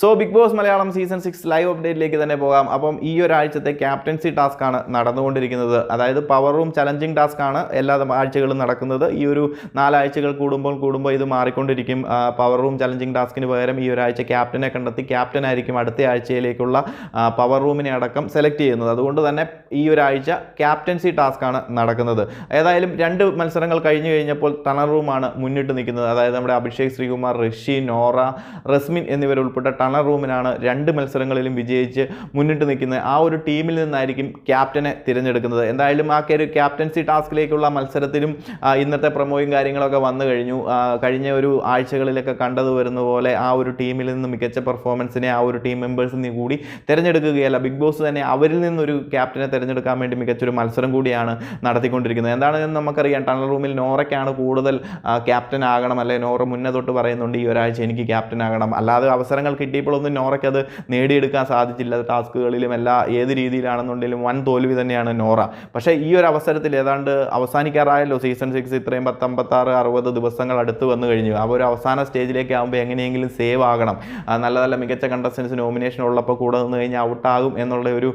So Bigg Boss Malayalam season six live അപ്ഡേറ്റിലേക്ക് തന്നെ പോകാം. അപ്പം ഈ ഒരാഴ്ചത്തെ ക്യാപ്റ്റൻസി ടാസ്ക് ആണ് നടന്നുകൊണ്ടിരിക്കുന്നത്. അതായത് പവർ റൂം ചലഞ്ചിങ് ടാസ്ക് ആണ് എല്ലാ ആഴ്ചകളും നടക്കുന്നത്. ഈ ഒരു നാലാഴ്ചകൾ കൂടുമ്പോൾ കൂടുമ്പോൾ ഇത് മാറിക്കൊണ്ടിരിക്കും. പവർ റൂം ചലഞ്ചിങ് ടാസ്കിന് പകരം ഈ ഒരാഴ്ച ക്യാപ്റ്റനെ കണ്ടെത്തി ക്യാപ്റ്റൻ ആയിരിക്കും അടുത്ത ആഴ്ചയിലേക്കുള്ള പവർ റൂമിനെ അടക്കം സെലക്ട് ചെയ്യുന്നത്. അതുകൊണ്ട് തന്നെ ഈ ഒരാഴ്ച ക്യാപ്റ്റൻസി ടാസ്ക് ആണ് നടക്കുന്നത്. ഏതായാലും രണ്ട് മത്സരങ്ങൾ കഴിഞ്ഞു കഴിഞ്ഞപ്പോൾ ടണർ റൂമാണ് മുന്നിട്ട് നിൽക്കുന്നത്. അതായത് നമ്മുടെ അഭിഷേക് ശ്രീകുമാർ ഋഷി നോറ റസ്മിൻ എന്നിവരുൾപ്പെട്ട ടണർ റൂമിനാണ് രണ്ട് മത്സരങ്ങളിലും വിജയിച്ച് മുന്നിട്ട് നിൽക്കുന്നത് ആ ഒരു ടീമിൽ നിന്നായിരിക്കും ക്യാപ്റ്റനെ തിരഞ്ഞെടുക്കുന്നത്. എന്തായാലും ആ ഒരു ക്യാപ്റ്റൻസി ടാസ്കിലേക്കുള്ള മത്സരത്തിലും ഇന്നത്തെ പ്രൊമോയും കാര്യങ്ങളൊക്കെ വന്നു കഴിഞ്ഞു. കഴിഞ്ഞ ഒരു ആഴ്ചകളിലൊക്കെ കണ്ടത് വരുന്ന പോലെ ആ ഒരു ടീമിൽ നിന്ന് മികച്ച പെർഫോമൻസിനെ ആ ഒരു ടീം മെമ്പേഴ്സിൽ നിന്ന് കൂടി തിരഞ്ഞെടുക്കുകയല്ല. ബിഗ് ബോസ് തന്നെ അവരിൽ നിന്നൊരു ക്യാപ്റ്റനെ തിരഞ്ഞെടുക്കാൻ വേണ്ടി മികച്ചൊരു മത്സരം കൂടിയാണ് നടത്തിക്കൊണ്ടിരിക്കുന്നത്. എന്താണെന്ന് നമുക്കറിയാം ടണൽ റൂമിൽ നോറയ്ക്കാണ് കൂടുതൽ ക്യാപ്റ്റൻ ആകണം അല്ലെ നോറ മുന്നേ തൊട്ട് പറയുന്നുണ്ട് ഈ ഒരാഴ്ച എനിക്ക് ക്യാപ്റ്റൻ ആകണം അല്ലാതെ അവസരങ്ങൾ കിട്ടിയപ്പോഴൊന്നും നോറയ്ക്ക് അത് നേടിയെടുക്കാൻ സാധിച്ചില്ല. ടാസ്കുകളിലും എല്ലാ ഏത് രീതിയിലാണെന്നുണ്ടെങ്കിലും വൻ തോൽവി തന്നെയാണ് നോറ. പക്ഷേ ഈ ഒരു അവസരത്തിൽ ഏതാണ്ട് അവസാനിക്കാറായല്ലോ സീസൺ സിക്സ് ഇത്രയും പത്തമ്പത്താറ് അറുപത് ദിവസങ്ങൾ അടുത്ത് വന്നു കഴിഞ്ഞു. ആ ഒരു അവസാന സ്റ്റേജിലേക്ക് ആകുമ്പോൾ എങ്ങനെയെങ്കിലും സേവ് ആകണം. നല്ല നല്ല മികച്ച കണ്ടസ്റ്റൻസ് നോമിനേഷൻ ഉള്ളപ്പോൾ കൂടെ നിന്ന് കഴിഞ്ഞാൽ ഔട്ടാകും എന്നുള്ള ഒരു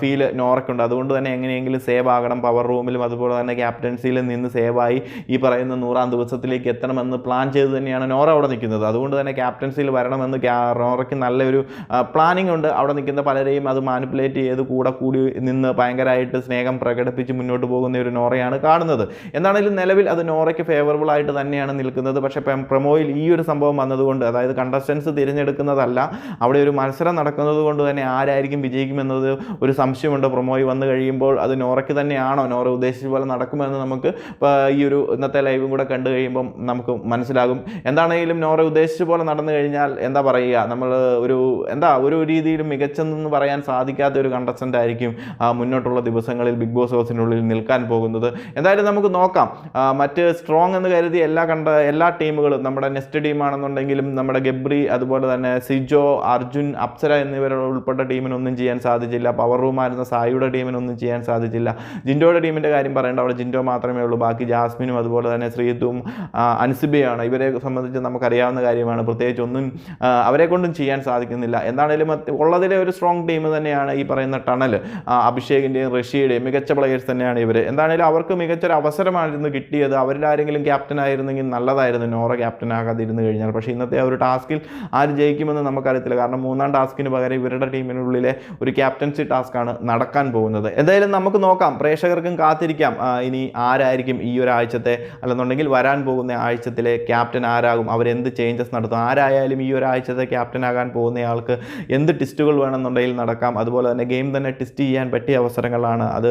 ഫീൽ നോറയ്ക്കുണ്ട്. അതുകൊണ്ട് തന്നെ എങ്ങനെയെങ്കിലും സേവ് ആകണം. പവർ റൂമിലും അതുപോലെ തന്നെ ക്യാപ്റ്റൻസിയിൽ നിന്ന് സേവായി ഈ പറയുന്ന നൂറാം ദിവസത്തിലേക്ക് എത്തണമെന്ന് പ്ലാൻ ചെയ്ത് തന്നെയാണ് നോറ അവിടെ നിൽക്കുന്നത്. അതുകൊണ്ട് തന്നെ ക്യാപ്റ്റൻസിയിൽ വരണമെന്ന് നോറയ്ക്ക് നല്ലൊരു പ്ലാനിംഗ് ഉണ്ട്. അവിടെ നിൽക്കുന്ന പലരെയും അത് മാനിപ്പുലേറ്റ് ചെയ്ത് കൂടെ കൂടി നിന്ന് ഭയങ്കരമായിട്ട് സ്നേഹം പ്രകടിപ്പിച്ച് മുന്നോട്ട് പോകുന്ന ഒരു നോറയാണ് കാണുന്നത്. എന്താണെങ്കിലും നിലവിൽ അത് നോറയ്ക്ക് ഫേവറബിൾ ആയിട്ട് തന്നെയാണ് നിൽക്കുന്നത്. പക്ഷേ പ്രൊമോയിൽ ഈ ഒരു സംഭവം വന്നതുകൊണ്ട് അതായത് കണ്ടസ്റ്റൻസ് തിരഞ്ഞെടുക്കുന്നതല്ല അവിടെ ഒരു മത്സരം നടക്കുന്നത് കൊണ്ട് തന്നെ ആരായിരിക്കും വിജയിക്കുമെന്നത് ഒരു സംശയമുണ്ട്. പ്രൊമോയിൽ വന്നു കഴിയുമ്പോൾ അത് നോറയ്ക്ക് തന്നെയാണോ? നോറ ഉദ്ദേശിച്ച പോലെ നടക്കുമെന്ന് നമുക്ക് ഈ ഒരു ഇന്നത്തെ ലൈവും കൂടെ കണ്ടു കഴിയുമ്പം നമുക്ക് മനസ്സിലാകും. എന്താണെങ്കിലും നോറ ഉദ്ദേശിച്ച പോലെ നടന്നു കഴിഞ്ഞാൽ എന്താ പറയുക? നമ്മൾ ഒരു എന്താ ഒരു രീതിയിലും മികച്ചെന്ന് പറയാൻ സാധിക്കാത്ത ഒരു കണ്ടസ്റ്റന്റ് ആയിരിക്കും മുന്നോട്ടുള്ള ദിവസങ്ങളിൽ ബിഗ് ബോസ് ഹൗസിനുള്ളിൽ നിൽക്കാൻ പോകുന്നത്. എന്തായാലും നമുക്ക് നോക്കാം. മറ്റ് സ്ട്രോങ് എന്ന് കരുതി എല്ലാ കണ്ട എല്ലാ ടീമുകളും നമ്മുടെ നെക്സ്റ്റ് ടീമാണെന്നുണ്ടെങ്കിലും നമ്മുടെ ഗബ്രി അതുപോലെ തന്നെ സിജോ അർജുൻ അപ്സര എന്നിവർ ഉൾപ്പെട്ട ടീമിനൊന്നും ചെയ്യാൻ സാധിച്ചില്ല. പവർ റൂമായിരുന്ന സായിയുടെ ടീമിനൊന്നും ചെയ്യാൻ സാധിച്ചില്ല. ജിൻഡോയുടെ ടീമിന്റെ കാര്യം പറയേണ്ട അവിടെ ജിൻഡോ മാത്രമേ ഉള്ളൂ. ബാക്കി ജാസ്മിനും അതുപോലെ തന്നെ ശ്രീതും അൻസിബയാണ്. ഇവരെ സംബന്ധിച്ച് നമുക്കറിയാവുന്ന കാര്യമാണ്. പ്രത്യേകിച്ച് ഒന്നും അവരെ ചെയ്യാൻ സാധിക്കുന്നില്ല. എന്താണേലും ഉള്ളതിലെ ഒരു സ്ട്രോങ് ടീം തന്നെയാണ് ഈ പറയുന്ന ടണൽ അഭിഷേകിന്റെയും ഋഷിയുടെയും മികച്ച പ്ലെയേഴ്സ് തന്നെയാണ് ഇവർ എന്താണേലും അവർക്ക് മികച്ചൊരു അവസരമായിരുന്നു കിട്ടിയത്. അവരിൽ ആരെങ്കിലും ക്യാപ്റ്റൻ ആയിരുന്നെങ്കിൽ നല്ലതായിരുന്നു. നോറ ക്യാപ്റ്റൻ ആകാതിരുന്നു കഴിഞ്ഞാൽ. പക്ഷേ ഇന്നത്തെ ആ ഒരു ടാസ്കിൽ ആര് ജയിക്കുമെന്ന് നമുക്കറിയത്തില്ല. കാരണം മൂന്നാം ടാസ്കിന് പകരം ഇവരുടെ ടീമിനുള്ളിലെ ഒരു ക്യാപ്റ്റൻസി ടാസ്ക്കാണ് നടക്കാൻ പോകുന്നത്. എന്തായാലും നമുക്ക് നോക്കാം. പ്രേക്ഷകർക്കും കാത്തിരിക്കാം. ഇനി ആരായിരിക്കും ഈ ഒരു ആഴ്ചത്തെ അല്ലെന്നുണ്ടെങ്കിൽ വരാൻ പോകുന്ന ആഴ്ചത്തിലെ ക്യാപ്റ്റൻ ആരാകും. അവരെന്ത് ചേഞ്ചസ് നടത്തും. ആരായാലും ഈ ഒരാഴ്ചത്തെ ക്യാപ്റ്റൻ ആകാൻ പോകുന്നയാൾക്ക് എന്ത് ടെസ്റ്റുകൾ വേണമെന്നുണ്ടെങ്കിൽ നടക്കാം. അതുപോലെ തന്നെ ഗെയിം തന്നെ ടെസ്റ്റ് ചെയ്യാൻ പറ്റിയ അവസരങ്ങളാണ് അത്.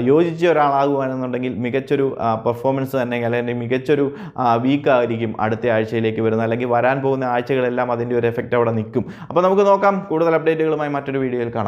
യോജിച്ച ഒരാളാകുവാണെന്നുണ്ടെങ്കിൽ മികച്ചൊരു പെർഫോമൻസ് തന്നെ അല്ലെങ്കിൽ മികച്ചൊരു വീക്കായിരിക്കും അടുത്ത ആഴ്ചയിലേക്ക് വരുന്നത്. അല്ലെങ്കിൽ വരാൻ പോകുന്ന ആഴ്ചകളെല്ലാം അതിന്റെ ഒരു എഫക്റ്റ് അവിടെ നിൽക്കും. അപ്പോൾ നമുക്ക് നോക്കാം. കൂടുതൽ അപ്ഡേറ്റുകളുമായി മറ്റൊരു വീഡിയോയിൽ കാണാം.